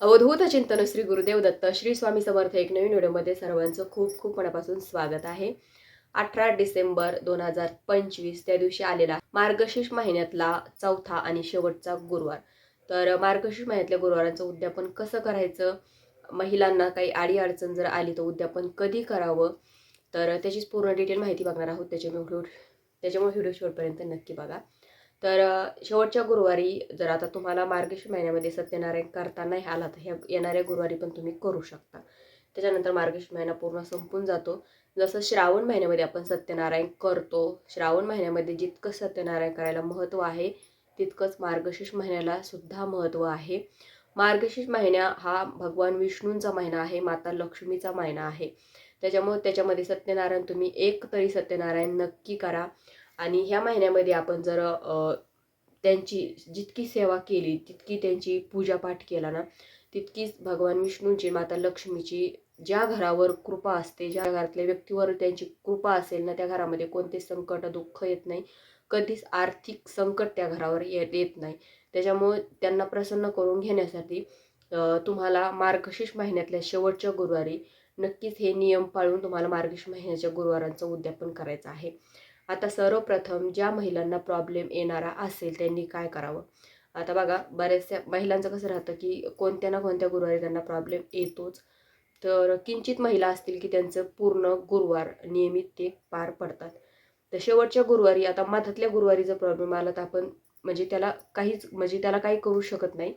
अवधूत चिंतन श्री गुरुदेव दत्त श्री स्वामी समर्थ एक नवीन व्हिडिओमध्ये सर्वांचं खूप खूप मनापासून स्वागत आहे. अठरा डिसेंबर दोन हजार पंचवीस त्या दिवशी आलेला मार्गशीर्ष महिन्यातला चौथा आणि शेवटचा गुरुवार. तर मार्गशीर्ष महिन्यातल्या गुरुवारांचं उद्यापन कसं करायचं? महिलांना काही आडी अडचण जर आली तर उद्यापन कधी करावं? तर त्याचीच पूर्ण डिटेल माहिती बघणार आहोत. त्याच्यामुळे व्हिडिओ त्याच्यामुळे व्हिडिओ शेवटपर्यंत नक्की बघा. तर शेवटच्या गुरुवारी जर आता तुम्हाला मार्गशीर महिन्यामध्ये सत्यनारायण करता नाही आला तर ह्या येणाऱ्या गुरुवारी पण तुम्ही करू शकता. त्याच्यानंतर मार्गशीर महिना पूर्ण संपून जातो. जसं श्रावण महिन्यामध्ये आपण सत्यनारायण करतो श्रावण महिन्यामध्ये जितकं सत्यनारायण करायला महत्त्व आहे तितकंच मार्गशीर्ष महिन्याला सुद्धा महत्त्व आहे. मार्गशीर्ष महिना हा भगवान विष्णूंचा महिना आहे माता लक्ष्मीचा महिना आहे. त्याच्यामुळे त्याच्यामध्ये सत्यनारायण तुम्ही एक तरी सत्यनारायण नक्की करा. आणि ह्या महिन्यामध्ये आपण जर त्यांची जितकी सेवा केली तितकी त्यांची पूजापाठ केला ना तितकीच भगवान विष्णूंची माता लक्ष्मीची ज्या घरावर कृपा असते ज्या घरातल्या व्यक्तीवर त्यांची कृपा असेल ना त्या घरामध्ये कोणते संकट दुःख येत नाही. कधीच आर्थिक संकट त्या घरावर येत नाही. त्याच्यामुळे त्यांना प्रसन्न करून घेण्यासाठी तुम्हाला मार्गशीर्ष महिन्यातल्या शेवटच्या गुरुवारी नक्कीच हे नियम पाळून तुम्हाला मार्गशीर्ष महिन्याच्या गुरुवारांचं उद्यापन करायचं आहे. आता सर्वप्रथम ज्या महिलांना प्रॉब्लेम येणारा असेल त्यांनी काय करावं? आता बघा बऱ्याचशा महिलांचं कसं राहतं की कोणत्या ना कोणत्या गुरुवारी त्यांना प्रॉब्लेम येतोच. तर किंचित महिला असतील की त्यांचं पूर्ण गुरुवार नियमित ते पार पडतात. तर शेवटच्या गुरुवारी आता मधातल्या गुरुवारी जर प्रॉब्लेम आला तर आपण म्हणजे त्याला काहीच म्हणजे त्याला काही करू शकत नाही.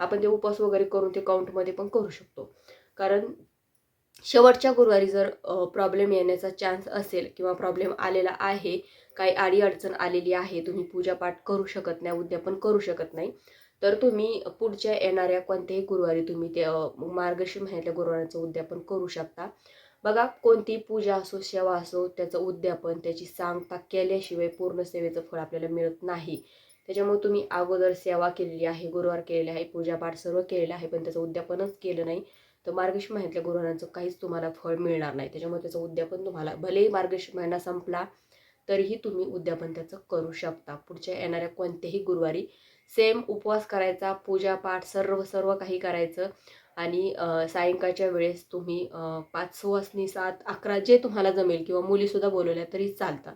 आपण ते उपवास वगैरे करून ते काउंटमध्ये पण करू शकतो. कारण शेवटच्या गुरुवारी जर प्रॉब्लेम येण्याचा चान्स असेल किंवा प्रॉब्लेम आलेला आहे काही आडी अडचण आलेली आहे तुम्ही पूजापाठ करू शकत नाही उद्यापन करू शकत नाही तर तुम्ही पुढच्या येणाऱ्या कोणत्याही गुरुवारी तुम्ही ते मार्गशीर महिन्यातल्या गुरुवाराचं उद्यापन करू शकता. बघा कोणती पूजा असो सेवा असो त्याचं उद्यापन त्याची सांगता केल्याशिवाय पूर्ण सेवेचं फळ आपल्याला मिळत नाही. त्याच्यामुळे तुम्ही अगोदर सेवा केलेली आहे गुरुवार केलेली आहे पूजापाठ सर्व केलेलं आहे पण त्याचं उद्यापनच केलं नाही. तर मार्गशीर महिन्यातल्या गुरुवारांचं काहीच तुम्हाला फळ मिळणार नाही. त्याच्यामुळे त्याचं उद्यापन तुम्हाला भलेही मार्गशीर महिना संपला तरीही तुम्ही उद्यापन त्याचं करू शकता. पुढच्या येणाऱ्या कोणत्याही गुरुवारी सेम उपवास करायचा पूजापाठ सर्व सर्व काही करायचं आणि सायंकाळच्या वेळेस तुम्ही पाच सुवासनी सात अकरा जे तुम्हाला जमेल किंवा मुलीसुद्धा बोलवल्या तरी चालतात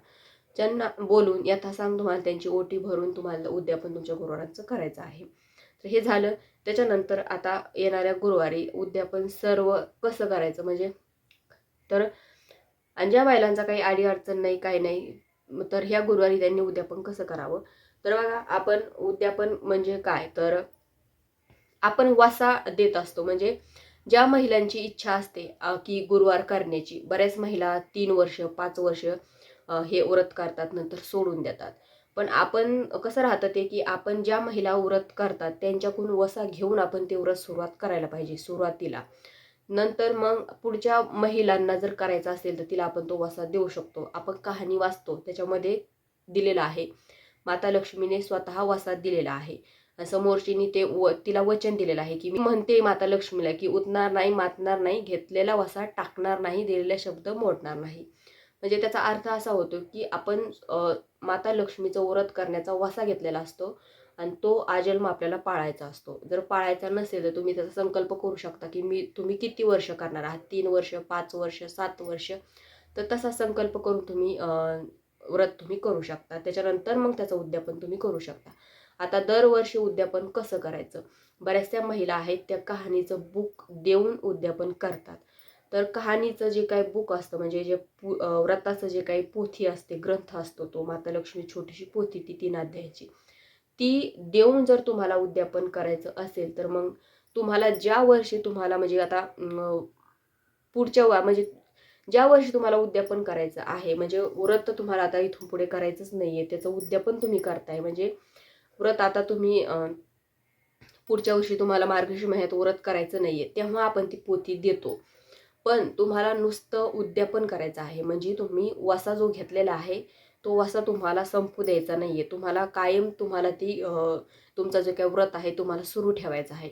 ज्यांना बोलून यथासांग तुम्हाला त्यांची ओटी भरून तुम्हाला उद्यापन तुमच्या गुरुवारांचं करायचं आहे. तर हे झालं. त्याच्यानंतर आता येणाऱ्या गुरुवारी उद्यापन सर्व कसं करायचं? म्हणजे तर आणि ज्या महिलांचा काही आडी अडचण नाही काही नाही तर ह्या गुरुवारी त्यांनी उद्यापन कसं करावं? तर बघा आपण उद्यापन म्हणजे काय? तर आपण वासा देत असतो. म्हणजे ज्या महिलांची इच्छा असते की गुरुवार करण्याची बऱ्याच महिला तीन वर्ष पाच वर्ष हे व्रत करतात नंतर सोडून देतात. पण आपण कसं राहतं ते की आपण ज्या महिला व्रत करतात त्यांच्याकडून वसा घेऊन आपण ते व्रत सुरुवात करायला पाहिजे सुरुवातीला. नंतर मग पुढच्या महिलांना जर करायचं असेल तर तिला आपण तो वसा देऊ शकतो. आपण कहाणी वाचतो त्याच्यामध्ये दिलेला आहे. माता लक्ष्मीने स्वतः वसा दिलेला आहे. समोरचीनी ते व तिला वचन दिलेलं आहे की मी म्हणते माता लक्ष्मीला की उतणार नाही मातणार नाही घेतलेला वसा टाकणार नाही दिलेला शब्द मोडणार नाही. म्हणजे त्याचा अर्थ असा होतो की आपण माता लक्ष्मीचं व्रत करण्याचा वसा घेतलेला असतो आणि तो आजन्म आपल्याला पाळायचा असतो. जर पाळायचा नसेल तर तुम्ही त्याचा संकल्प करू शकता की मी तुम्ही किती वर्ष करणार आहात? तीन वर्ष पाच वर्ष सात वर्ष? तर तसा संकल्प करून तुम्ही व्रत तुम्ही करू शकता. त्याच्यानंतर मग त्याचं उद्यापन तुम्ही करू शकता. आता दरवर्षी उद्यापन कसं करायचं? बऱ्याचशा महिला आहेत त्या कहाणीचं बुक देऊन उद्यापन करतात. तर कहाणीचं जे काही बुक असतं म्हणजे जे पु व्रताचं जे काही पोथी असते ग्रंथ असतो तो माता लक्ष्मी छोटीशी पोथी ती तीन अध्यायाची ती देऊन जर तुम्हाला उद्यापन करायचं असेल तर मग तुम्हाला ज्या वर्षी तुम्हाला म्हणजे आता पुढच्या वा म्हणजे ज्या वर्षी तुम्हाला उद्यापन करायचं आहे म्हणजे व्रत तुम्हाला आता इथून पुढे करायचंच नाही आहे त्याचं उद्यापन तुम्ही करताय म्हणजे व्रत आता तुम्ही पुढच्या वर्षी तुम्हाला मार्गशीर्ष महिन्यात व्रत करायचं नाही आहे तेव्हा आपण ती पोथी देतो. पण तुम्हाला नुसतं उद्यापन करायचं आहे. म्हणजे तुम्ही वसा जो घेतलेला आहे तो वसा तुम्हाला संपू द्यायचा नाही आहे तुम्हाला कायम तुम्हाला ती तुमचा जे काही व्रत आहे तुम्हाला सुरू ठेवायचं आहे.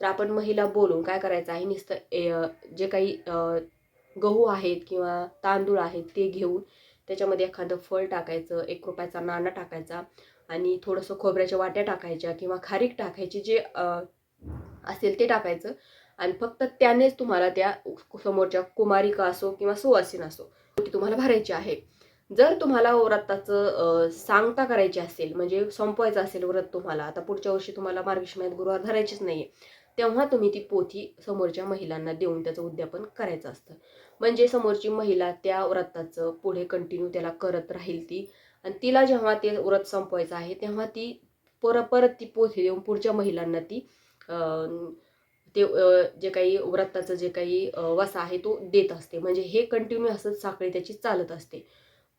तर आपण महिला बोलून काय करायचं आहे नुसतं जे काही गहू आहेत किंवा तांदूळ आहेत ते घेऊन त्याच्यामध्ये एखादं फळ टाकायचं एक रुपयाचा नाणा टाकायचा आणि थोडंसं खोबऱ्याच्या वाट्या टाकायच्या किंवा खारीक टाकायची जे असेल ते टाकायचं. आणि फक्त त्यानेच तुम्हाला त्या समोरच्या कुमारिका असो किंवा सुवासीन असो ती तुम्हाला भरायची आहे. जर तुम्हाला व्रताचं सांगता करायची असेल म्हणजे संपवायचं असेल व्रत तुम्हाला आता पुढच्या वर्षी तुम्हाला मार्गशीर्ष गुरुवार धरायचीच नाही तेव्हा तुम्ही ती पोथी समोरच्या महिलांना देऊन त्याचं उद्यापन करायचं असतं. म्हणजे समोरची महिला त्या व्रताचं पुढे कंटिन्यू त्याला करत राहील ती आणि तिला जेव्हा ते व्रत संपवायचं आहे तेव्हा ती पर परत ती पोथी देऊन पुढच्या महिलांना ती अं, ते जे काही व्रताचं जे काही वसा आहे तो देत असते. म्हणजे हे कंटिन्यू असंच साखळी त्याची चालत असते.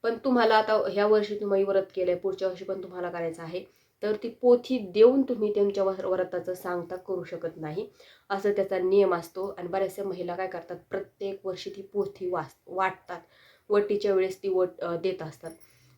पण तुम्हाला आता ह्या वर्षी तुम्ही व्रत केलंय पुढच्या वर्षी पण तुम्हाला करायचं आहे तर ती पोथी देऊन तुम्ही त्यांच्या व्रताचं सांगता करू शकत नाही. असं त्याचा नियम असतो आणि बऱ्याचशा महिला काय करतात प्रत्येक वर्षी ती पोथी वास वाटतात. वटीच्या वेळेस ती वट देत असतात.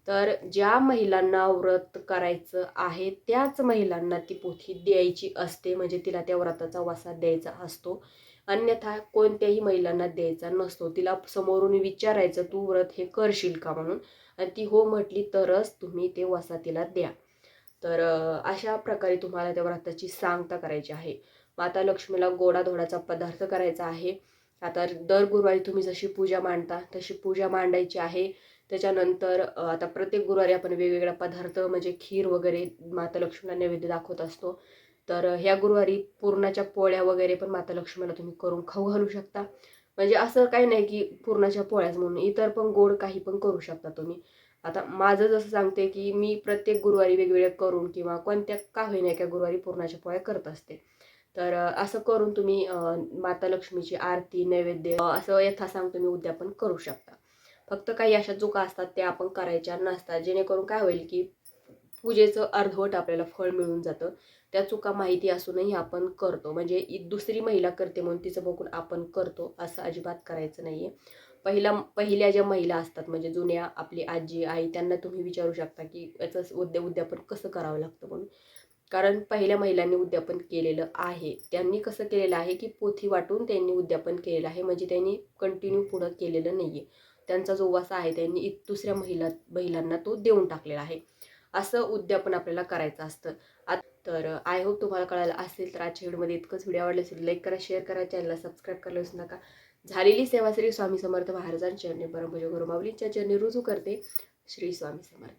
तर ज्या महिलांना व्रत करायचं आहे त्याच महिलांना ती पोथी द्यायची असते. म्हणजे तिला त्या व्रताचा वसा द्यायचा असतो. अन्यथा कोणत्याही महिलांना द्यायचा नसतो. तिला समोरून विचारायचं तू व्रत हे करशील का? म्हणून. आणि ती हो म्हटली तरच तुम्ही ते वसा तिला द्या. तर अशा प्रकारे तुम्हाला त्या व्रताची सांगता करायची आहे. माता लक्ष्मीला गोडाधोडाचा पदार्थ करायचा आहे. आता दर गुरुवारी तुम्ही जशी पूजा मांडता तशी पूजा मांडायची आहे. त्याच्यानंतर आता प्रत्येक गुरुवारी आपण वेगवेगळा पदार्थ म्हणजे खीर वगैरे माता लक्ष्मीला नैवेद्य दाखवत असतो. तर ह्या गुरुवारी पुरणाच्या पोळ्या वगैरे पण माता लक्ष्मीला तुम्ही करून खाऊ घालू शकता. म्हणजे असं काही नाही की पुरणाच्या पोळ्याच म्हणून इतर पण गोड काही पण करू शकता तुम्ही. आता माझं जसं सांगते की मी प्रत्येक गुरुवारी वेगवेगळ्या करून किंवा कोणत्या का होईना एका गुरुवारी पुरणाच्या पोळ्या करत असते. तर असं करून तुम्ही माता लक्ष्मीची आरती नैवेद्य असं यथासांग तुम्ही उद्यापन करू शकता. फक्त काही अशा चुका असतात त्या आपण करायच्या नसतात. जेणेकरून काय होईल की पूजेचं अर्धवट आपल्याला फळ मिळून जातं. त्या चुका माहिती असूनही आपण करतो. म्हणजे दुसरी महिला करते म्हणून तिचं बघून आपण करतो असं अजिबात करायचं नाहीये. पहिला पहिल्या ज्या महिला असतात म्हणजे जुन्या आपली आजी आई त्यांना तुम्ही विचारू शकता की याचं उद्या उद्यापन कसं करावं लागतं म्हणून. कारण पहिल्या महिलांनी उद्यापन केलेलं आहे. त्यांनी कसं केलेलं आहे की पोथी वाटून त्यांनी उद्यापन केलेलं आहे. म्हणजे त्यांनी कंटिन्यू पुढं केलेलं नाही आहे त्यांचा जो वासा आहे त्यांनी दुसऱ्या महिला महिलांना तो देऊन टाकलेला आहे. असं उद्यापन आपल्याला करायचं असतं. आत- तर आय होप तुम्हाला कळालं असेल तर आजच्या व्हिडिओमध्ये इतकंच. व्हिडिओ आवडले असेल लाईक करा शेअर करा चॅनलला सबस्क्राईब करायला विसरू नका. झालेली सेवा श्री स्वामी समर्थ महाराजांच्या चरणी परमपूज्य गुरुमावलींच्या चरणी रुजू करते. श्री स्वामी समर्थ.